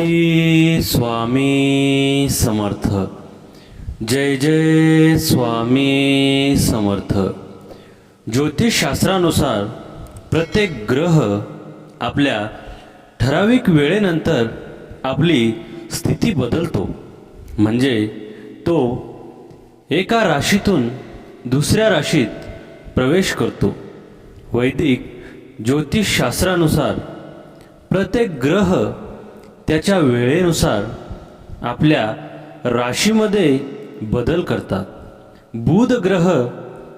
श्री स्वामी समर्थ. जय जय स्वामी समर्थ. ज्योतिषशास्त्रानुसार प्रत्येक ग्रह आपल्या ठराविक वेळेनंतर आपली स्थिती बदलतो. म्हणजे तो एका राशीतून दुसऱ्या राशीत प्रवेश करतो. वैदिक ज्योतिषशास्त्रानुसार प्रत्येक ग्रह त्याच्या वेळेनुसार आपल्या राशीमध्ये बदल करतात. बुध ग्रह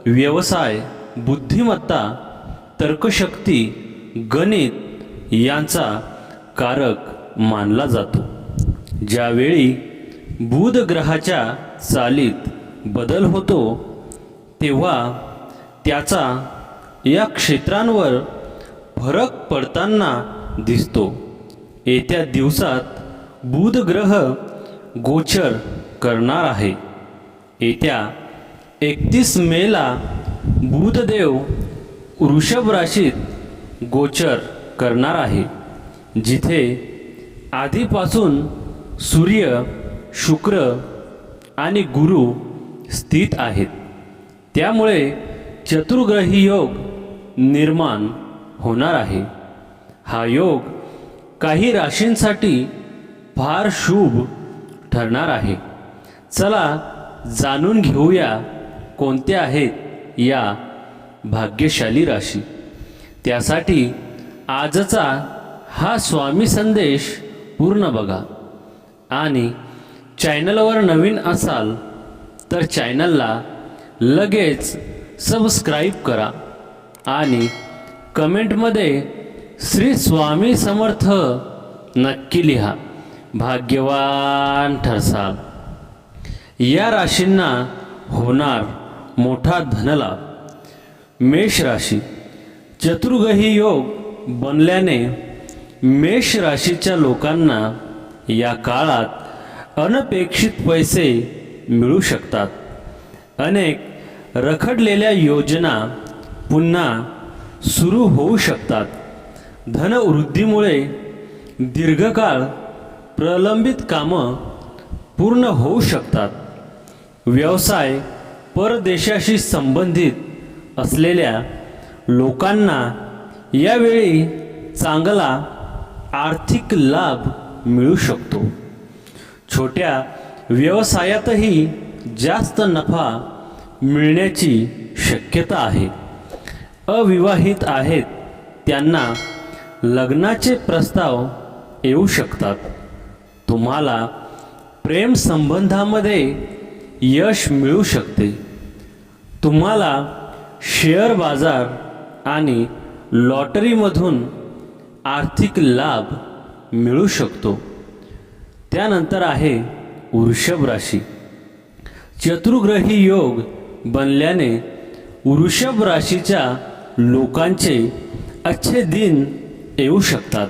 व्यवसाय बुद्धिमत्ता तर्कशक्ती गणित यांचा कारक मानला जातो. ज्यावेळी बुध ग्रहाच्या चालीत बदल होतो तेव्हा त्याचा या क्षेत्रांवर फरक पडताना दिसतो. येत्या दिवसात बुध ग्रह गोचर करणार आहे. येत्या एकतीस मेला बुधदेव वृषभ राशीत गोचर करणार आहे जिथे आधीपासून सूर्य शुक्र आणि गुरु स्थित आहेत. त्यामुळे चतुर्ग्रही योग निर्माण होणार आहे. हा योग काही राशींसाठी फार शुभ ठरणार आहे. चला जाणून घेऊया कोणत्या आहेत या भाग्यशाली राशी. त्यासाठी आजचा हा स्वामी संदेश पूर्ण बघा. आणि चॅनलवर नवीन असाल तर चॅनलला लगेच सबस्क्राईब करा. आणि कमेंटमध्ये श्री स्वामी समर्थ. नक्की लिहा. भाग्यवान ठरसाल या राशींना होणार मोठा धनलाभ. मेष राशी. चतुर्गही योग बनल्याने मेष राशीच्या लोकांना या काळात अनपेक्षित पैसे मिळू शकतात. अनेक रखडलेल्या योजना पुन्हा सुरू होऊ शकतात. धनवृद्धीमुळे दीर्घकाळ प्रलंबित कामं पूर्ण होऊ शकतात. व्यवसाय परदेशाशी संबंधित असलेल्या लोकांना यावेळी चांगला आर्थिक लाभ मिळू शकतो. छोट्या व्यवसायातही जास्त नफा मिळण्याची शक्यता आहे. अविवाहित आहेत त्यांना लग्नाचे प्रस्ताव येऊ शकतात. तुम्हाला प्रेम संबंधामध्ये यश मिळू शकते. तुम्हाला शेअर बाजार आणि लॉटरीमधून आर्थिक लाभ मिळू शकतो. त्यानंतर आहे वृषभ राशी. चतुर्ग्रही योग बनल्याने वृषभ राशीच्या लोकांचे अच्छे दिन येऊ शकतात.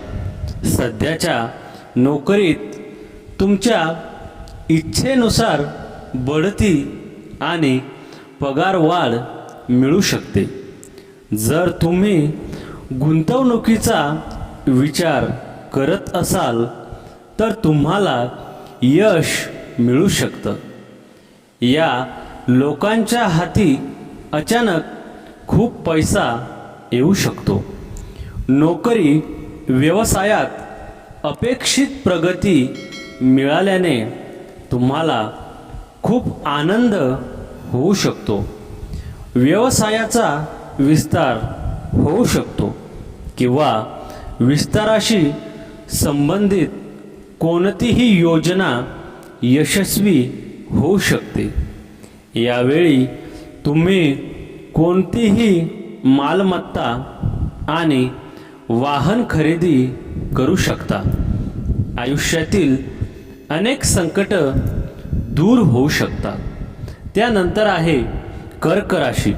सध्याच्या नोकरीत तुमच्या इच्छेनुसार बढती आणि पगार वाढ मिळू शकते. जर तुम्ही गुंतवणुकीचा विचार करत असाल तर तुम्हाला यश मिळू शकतं. या लोकांच्या हाती अचानक खूप पैसा येऊ शकतो. नोकरी व्यवसायात अपेक्षित प्रगती मिळाल्याने तुम्हाला खूप आनंद होऊ शकतो. व्यवसायाचा विस्तार होऊ शकतो किंवा विस्ताराशी संबंधित कोणतीही योजना यशस्वी होऊ शकते. यावेळी तुम्ही कोणतीही मालमत्ता आणि वाहन खरेदी करू शकता. आयुष्यातील अनेक संकट दूर होऊ शकतात. त्यानंतर आहे कर्क राशी.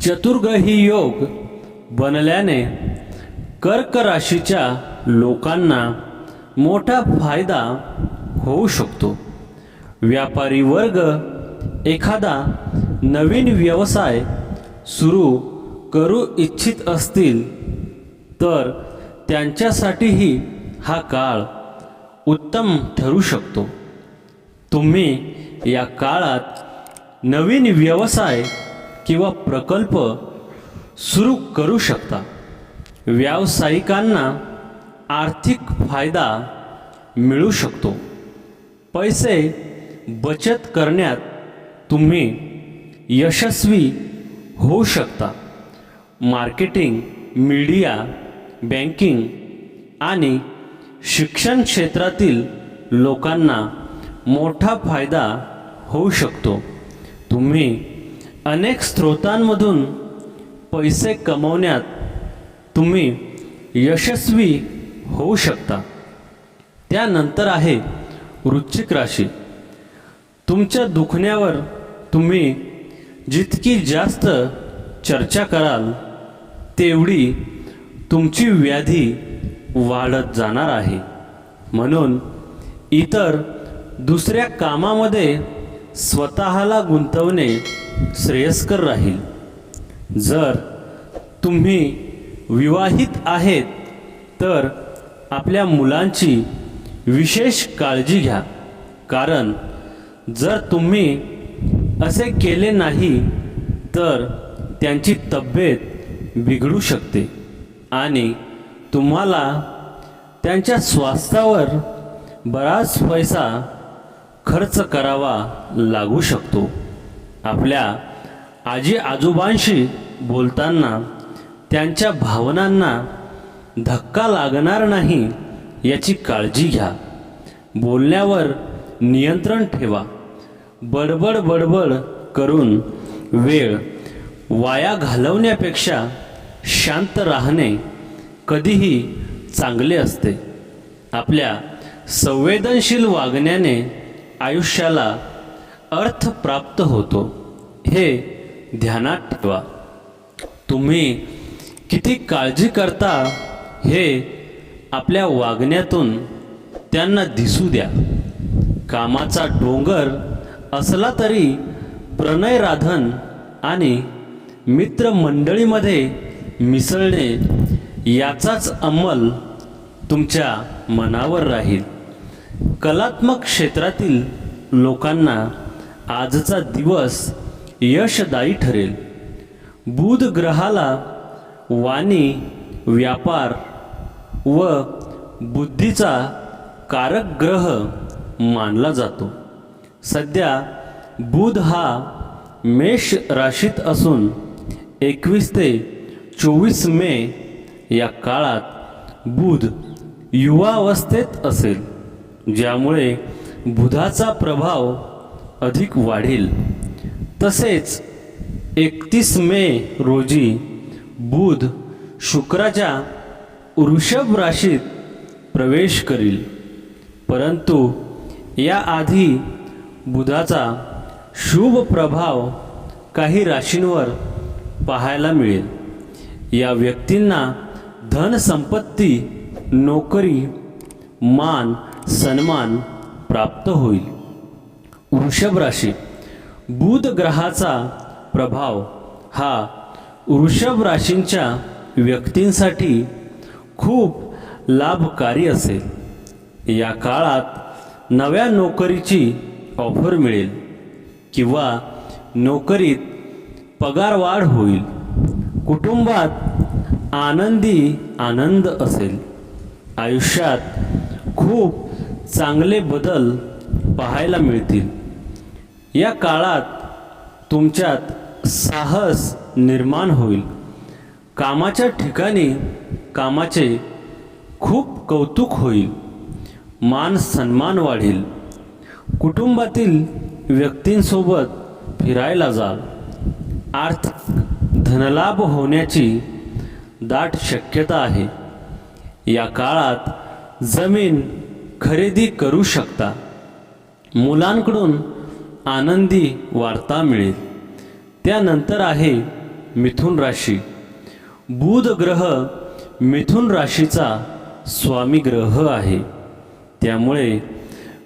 चतुर्ग्रही योग बनल्याने कर्क राशीच्या लोकांना मोठा फायदा होऊ शकतो. व्यापारी वर्ग एखादा नवीन व्यवसाय सुरू करू इच्छित असतील तर त्यांच्यासाठीही हा काळ उत्तम ठरू शकतो. तुम्ही या काळात नवीन व्यवसाय किंवा प्रकल्प सुरू करू शकता. व्यावसायिकांना आर्थिक फायदा मिळू शकतो. पैसे बचत करण्यात तुम्ही यशस्वी होऊ शकता. मार्केटिंग मीडिया बँकिंग आणि शिक्षण क्षेत्रातील लोकांना मोठा फायदा होऊ शकतो. तुम्ही अनेक स्रोतांमधून पैसे कमवण्यात तुम्ही यशस्वी होऊ शकता. त्यानंतर आहे वृश्चिक राशी. तुमच्या दुखण्यावर तुम्ही जितकी जास्त चर्चा कराल तेवढी तुमची व्याधी वाढत जाणार आहे. म्हणून इतर दुसऱ्या कामामध्ये स्वतःला गुंतवणे श्रेयस्कर राहील. जर तुम्ही विवाहित आहेत तर आपल्या मुलांची विशेष काळजी घ्या. कारण जर तुम्ही असे केले नाही तर त्यांची तब्येत बिघडू शकते. आणि तुम्हाला त्यांच्या स्वास्थ्यावर बराच पैसा खर्च करावा लागू शकतो. आपल्या आजी आजोबांशी बोलताना त्यांच्या भावनांना धक्का लागणार नाही याची काळजी घ्या. बोलण्यावर नियंत्रण ठेवा. बडबड बडबड करून वेळ वाया घालवण्यापेक्षा शांत राहणे कधीही चांगले असते. आपल्या संवेदनशील वागण्याने आयुष्याला अर्थ प्राप्त होतो. हे ध्यानात ठेवा. तुम्ही किती काळजी करता हे आपल्या वागण्यातून त्यांना दिसू द्या. कामाचा डोंगर असला तरी प्रणय राधन आणि मित्रमंडळीमध्ये मिसळणे याचाच अंमल तुमच्या मनावर राहील. कलात्मक क्षेत्रातील लोकांना आजचा दिवस यशदायी ठरेल. बुध ग्रहाला वाणी व्यापार व बुद्धीचा कारक ग्रह मानला जातो. सध्या बुध हा मेष राशीत असून एकवीस ते चोवीस मे या काळात बुध युवावस्थेत असेल ज्यामुळे बुधाचा प्रभाव अधिक वाढेल. तसेच एकतीस मे रोजी बुध शुक्राच्या वृषभ राशीत प्रवेश करील. परंतु याआधी बुधाचा शुभ प्रभाव काही राशींवर पाहायला मिळेल. या व्यक्तींना धनसंपत्ती नोकरी मान सन्मान प्राप्त होईल. वृषभ राशी. बुध ग्रहाचा प्रभाव हा वृषभ राशींच्या व्यक्तींसाठी खूप लाभकारी असेल. या काळात नव्या नोकरीची ऑफर मिळेल किंवा नोकरीत पगारवाढ होईल. कुटुंबात आनंदी आनंद असेल. आयुष्यात खूप चांगले बदल पाहायला मिळतील. या काळात तुमच्यात साहस निर्माण होईल. कामाच्या ठिकाणी कामाचे खूप कौतुक होईल. मान सन्मान वाढेल. कुटुंबातील व्यक्तींसोबत फिरायला जाल आर्थिक धनलाभ होण्याची दाट शक्यता आहे. या काळात जमीन खरेदी करू शकता. मुलांकडून आनंदी वार्ता मिळेल. त्यानंतर आहे मिथुन राशी. बुध ग्रह मिथुन राशीचा स्वामी ग्रह आहे. त्यामुळे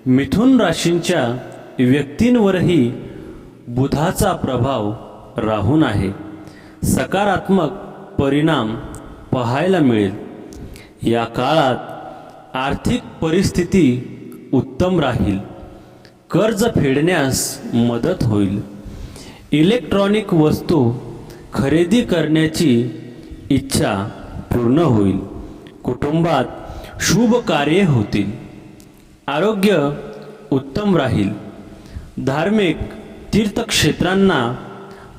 मिथुन राशींच्या व्यक्तींवरही बुधाचा प्रभाव राहून आहे. सकारात्मक परिणाम पाहायला मिळेल. या काळात आर्थिक परिस्थिती उत्तम राहील. कर्ज फेडण्यास मदत होईल. इलेक्ट्रॉनिक वस्तू खरेदी करण्याची इच्छा पूर्ण होईल. कुटुंबात शुभ कार्ये होतील. आरोग्य उत्तम राहील. धार्मिक तीर्थक्षेत्रांना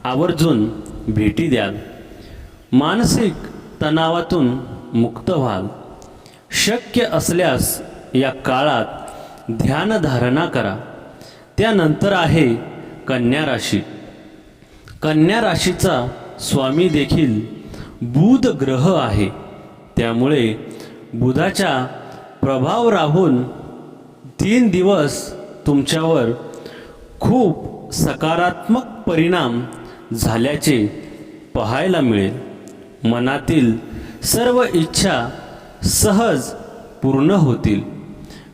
आवर्जून भेटी द्याल. मानसिक तणावातून मुक्त व्हाल. शक्य असल्यास या काळात ध्यानधारणा करा. त्यानंतर आहे कन्या राशी. कन्या राशीचा स्वामी देखील बुध ग्रह आहे. त्यामुळे बुधाचा प्रभाव राहून तीन दिवस तुमच्यावर खूप सकारात्मक परिणाम झाल्याचे पाहायला मिळेल. मनातील सर्व इच्छा सहज पूर्ण होतील.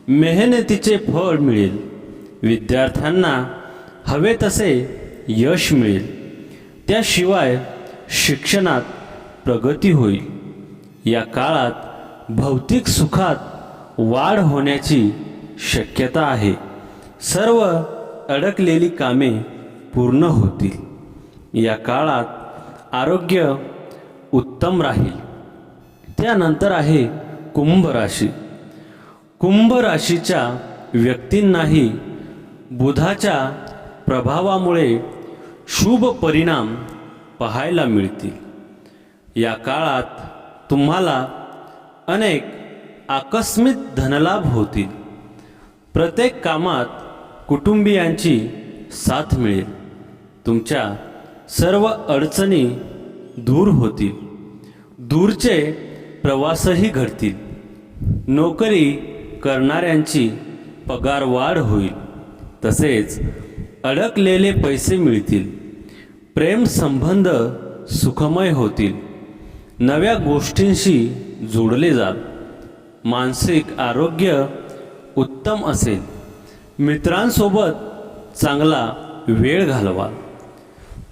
मेहनतीचे फळ मिळेल. विद्यार्थ्यांना हवे तसे यश मिळेल. त्याशिवाय शिक्षणात प्रगती होईल. या काळात भौतिक सुखात वाढ होण्याची शक्यता आहे. सर्व अडकलेली कामे पूर्ण होतील. या काळात आरोग्य उत्तम राहील. त्यानंतर आहे कुंभ राशी. कुंभ राशीच्या व्यक्तींनाही बुधाच्या प्रभावामुळे शुभ परिणाम पाहायला मिळतील. या काळात तुम्हाला अनेक आकस्मिक धनलाभ होतील. प्रत्येक कामात कुटुंबियांची साथ मिळेल. तुमच्या सर्व अडचणी दूर होतील. दूरचे प्रवासही घडतील. नोकरी करणाऱ्यांची पगार वाढ होईल. तसेच अडकलेले पैसे मिळतील. प्रेम संबंध सुखमय होतील. नव्या गोष्टींशी जोडले जात मानसिक आरोग्य उत्तम असेल. मित्रांसोबत चांगला वेळ घालवा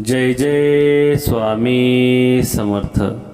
जय जय स्वामी समर्थ.